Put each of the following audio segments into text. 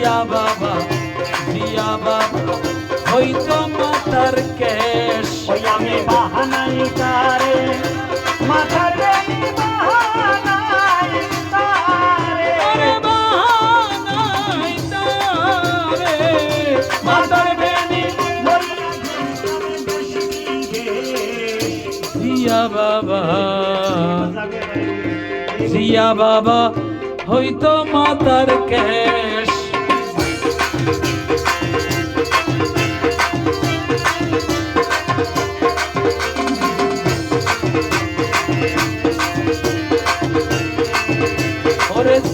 জিয়া বাবা জিয়া বাবা হইতো মাতার কেশ। ওই আমি বাহানাই তারে মাথার মাথার জিয়া বাবা জিয়া বাবা হইতো মাতার কেশ।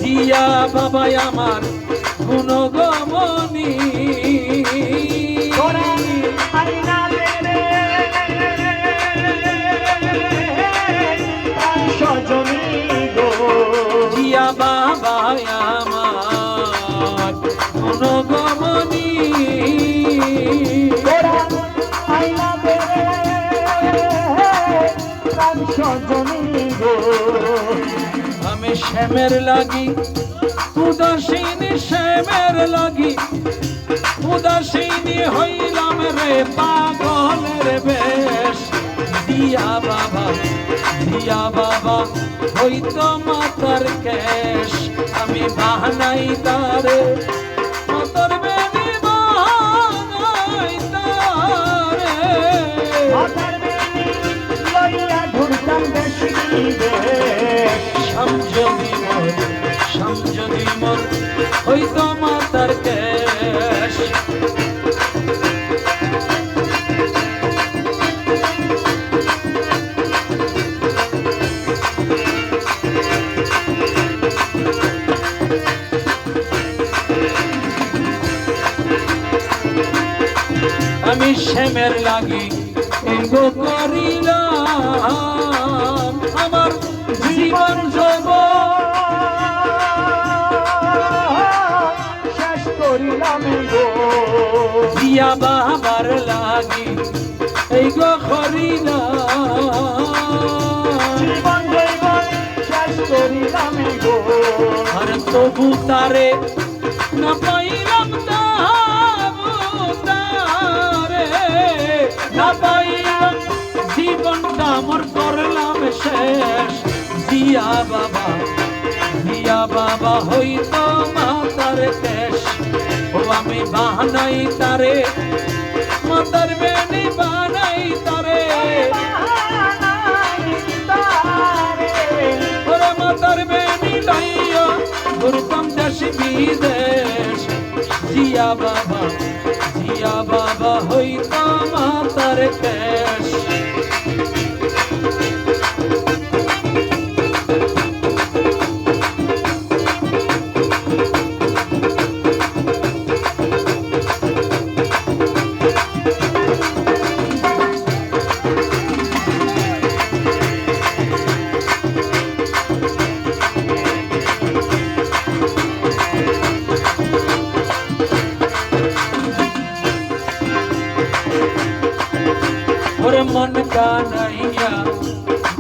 জিয়া বাবা আমার গুণগমনি। জিয়া বাবা শ্যামের লাগি, উদাসীনী শ্যামের লাগি। উদাসীনী হইলাম রে পাগলের বেশ। দিয়া বাবা দিয়া বাবা, হইতো মাতার কেশ। আমি বাহানাই তারে হইতো মাতার কেশ। আমি শ্যামের লাগি করিলাম শেষ করিলাম গো। দিয়া বাবার লাগি এগো করিলাম জীবন জৈবন শেষ করিলাম গো। আর তবু তারে না পাইলাম তারে না পাইলাম জীবনটা মোর করলাম শেষ। দিয়া বাবা বাবা হইতো মাতার কেশ ও আমি বাহানাই তারে, মাতার বেনি বানাই তারে। ওরে মাতার বেনি লইয়া ঘুরতাম দেশ বিদেশ। জিয়া বাবা জিয়া বাবা হইতো মাতার কেশ মন কানাইয়া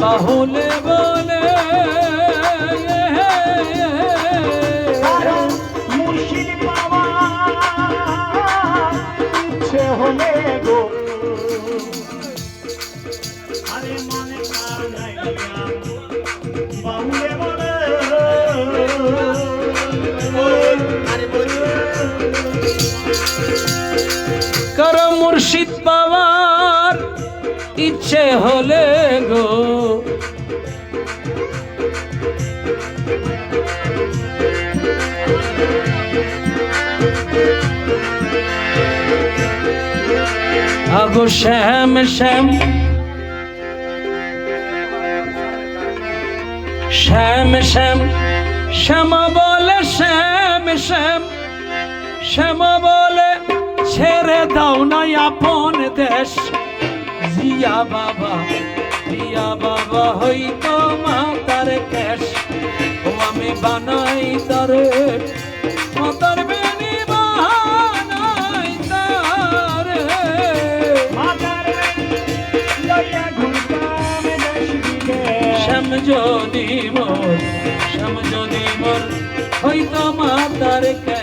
বাহুলে বলে হলে গো আরে মনে কানাইয়া বাউলে বলে কর মুর্শিদ পাওয়ার ইচ্ছে হলে গো। আগো শ্যাম শ্যাম। শ্যাম শ্যাম। শ্যাম বলে শ্যাম শ্যাম। শ্যাম বলে ছেড়ে দাও না আপন দেশ। জিয়া বাবা জিয়া বাবা হইতো মাতার কেশ ও আমি বানাই তারে মাতার বেনি বানাই তারে শ্যাম যদি মোর শ্যাম যদি মোর হইতো মাতার কেশ